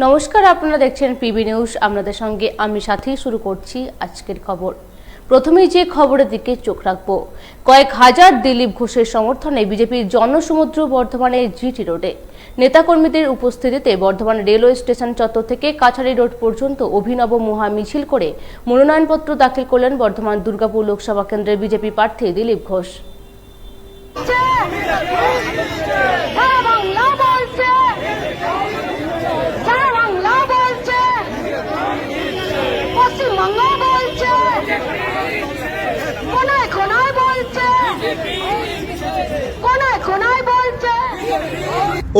নমস্কার, আপনারা দেখছেন পিবি নিউজ। আপনাদের সঙ্গে আমি সাথী, শুরু করছি আজকের খবর। প্রথমেই যে খবরের দিকে চোখ রাখব। কয়েক হাজার দিলীপ ঘোষের সমর্থনে বিজেপির জনসমুদ্র বর্ধমানের জিটি রোডে। নেতাকর্মীদের উপস্থিতিতে বর্ধমান রেলওয়ে স্টেশন চত্বর থেকে কাছাড়ি রোড পর্যন্ত অভিনব মহা মিছিল করে মনোনয়নপত্র দাখিল করলেন বর্ধমান দুর্গাপুর লোকসভা কেন্দ্রের বিজেপি প্রার্থী দিলীপ ঘোষ।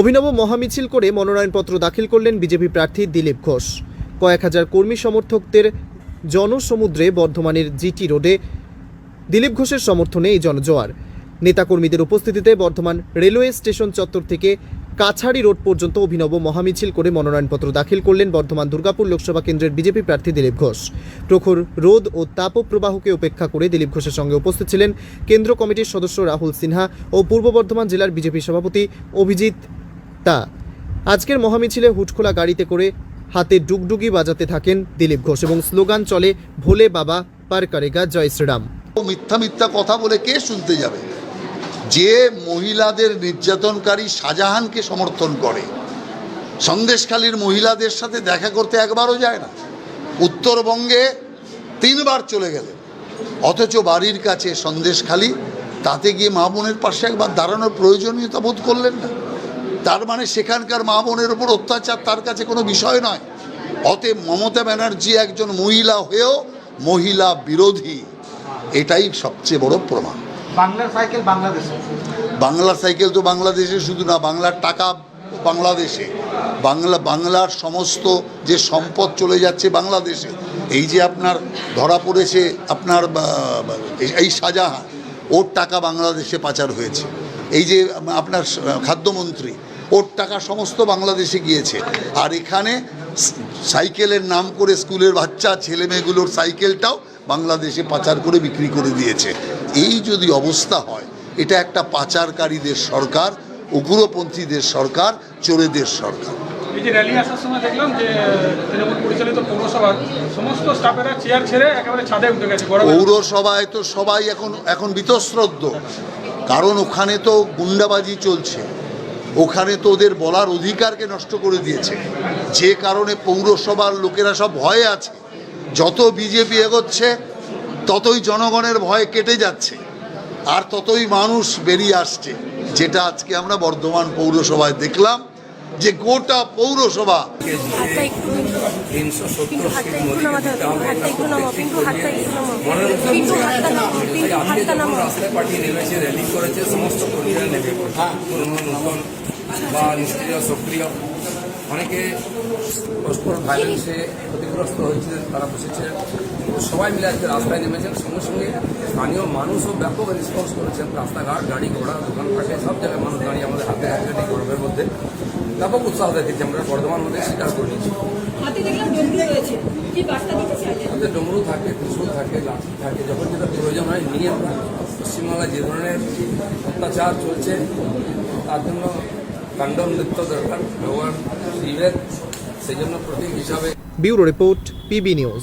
অভিনব মহামিছিল করে মনোনয়নপত্র দাখিল করলেন বিজেপি প্রার্থী দিলীপ ঘোষ। কয়েক হাজার কর্মী সমর্থকদের জনসমুদ্রে বর্ধমানের জিটি রোডে দিলীপ ঘোষের সমর্থনে এই জনজোয়ার। নেতাকর্মীদের উপস্থিতিতে বর্ধমান রেলওয়ে স্টেশন চত্বর থেকে কাছাড়ি রোড পর্যন্ত অভিনব মহামিছিল করে মনোনয়নপত্র দাখিল করলেন বর্ধমান দুর্গাপুর লোকসভা কেন্দ্রের বিজেপি প্রার্থী দিলীপ ঘোষ। প্রখর রোদ ও তাপপ্রবাহকে উপেক্ষা করে দিলীপ ঘোষের সঙ্গে উপস্থিত ছিলেন কেন্দ্র কমিটির সদস্য রাহুল সিনহা ও পূর্ব বর্ধমান জেলার বিজেপি সভাপতি অভিজিৎ তা। আজকের মহামিছিলে হুটখোলা গাড়িতে করে হাতে ডুগডুগি বাজাতে থাকেন দিলীপ ঘোষ এবং স্লোগান চলে, ভোলে বাবা, পার করেগা জয় শ্রীরাম। মিথ্যা মিথ্যা কথা বলে কে শুনতে যাবে? যে মহিলাদের নির্যাতনকারী শাহজাহানকে সমর্থন করে, সন্দেশখালীর মহিলাদের সাথে দেখা করতে একবারও যায় না। উত্তরবঙ্গে তিনবার চলে গেলেন। অথচ বাড়ির কাছে সন্দেশখালী, তাতে গিয়ে মা বোনের পাশে একবার দাঁড়ানোর প্রয়োজনীয়তা বোধ করলেন না। তার মানে সেখানকার মা বোনের ওপর অত্যাচার তার কাছে কোনো বিষয় নয়। অতএব মমতা ব্যানার্জি একজন মহিলা হয়েও মহিলা বিরোধী। এটাই সবচেয়ে বড় প্রমাণ। বাংলার সাইকেল বাংলাদেশে? বাংলা সাইকেল তো বাংলাদেশে শুধু না বাংলার টাকা বাংলাদেশে। বাংলা বাংলার সমস্ত যে সম্পদ চলে যাচ্ছে বাংলাদেশে। এই যে আপনার ধরা পড়েছে আপনার এই শাহজাহান ওর টাকা বাংলাদেশে পাচার হয়েছে। এই যে আপনার খাদ্যমন্ত্রী ওর টাকা সমস্ত বাংলাদেশে গিয়েছে। আর এখানে সাইকেলের নাম করে স্কুলের বাচ্চা ছেলে মেয়েগুলোর সাইকেলটাও বাংলাদেশে পাচার করে বিক্রি করে দিয়েছে। এই যদি অবস্থা হয় এটা একটা পাচারকারীদের সরকার উগ্রপন্থীদের সরকার চোরেদের সরকার। এই যে র্যালি আসার সময় দেখলাম যে তৃণমূল পরিচালিত পৌরসভার সমস্ত স্টাফেরা চেয়ার ছেড়ে একেবারে ছাদে উঠে গেছে পৌরসভায় তো সবাই এখন এখন বীতশ্রদ্ধ। কারণ ওখানে তো গুন্ডাবাজি চলছে। ওখানে তো ওদের বলার অধিকারকে নষ্ট করে দিয়েছে। যে কারণে পৌরসভার লোকেরা সব ভয়ে আছে। যত বিজেপি এগোচ্ছে ততই জনগণের ভয় কেটে যাচ্ছে। আর ততই মানুষ বেরিয়ে আসছে। যেটা আজকে আমরা বর্ধমান পৌরসভায় দেখলাম যে গোটা পৌরসভা রাস্তায় পাঠিয়ে নেমেছে র্যালি করেছে সমস্ত কর্মীরা নেমে। বা নিষ্ক্রিয় সক্রিয়। অনেকে পরস্পর ভায়োলেন্সে ক্ষতিগ্রস্ত হয়েছে তারা বসেছে। সবাই মিলে আজকে রাস্তায় নেমেছেন। সঙ্গে সঙ্গে স্থানীয় মানুষও ব্যাপক রেসপন্স করেছেন। রাস্তাঘাট গাড়ি ঘোড়া দোকানপাটে সব জায়গায় মানুষ দাঁড়িয়ে আমাদের হাতে হাতে এই গরমের মধ্যে ব্যাপক উৎসাহ দেখেছি আমরা বর্ধমান মধ্যে স্বীকার করে চাইছেন আমাদের ডমরু থাকে ত্রিশুল থাকে লাঠি থাকে যখন যেটা প্রয়োজন হয় নিয়ে আমরা পশ্চিমবাংলায় যে ধরনের অত্যাচার চলছে তার জন্য কাণ্ডম নৃত্য দরকার ভগবান শিবের সেই জন্য প্রতীক হিসাবে ব্যুরো রিপোর্ট পিবি নিউজ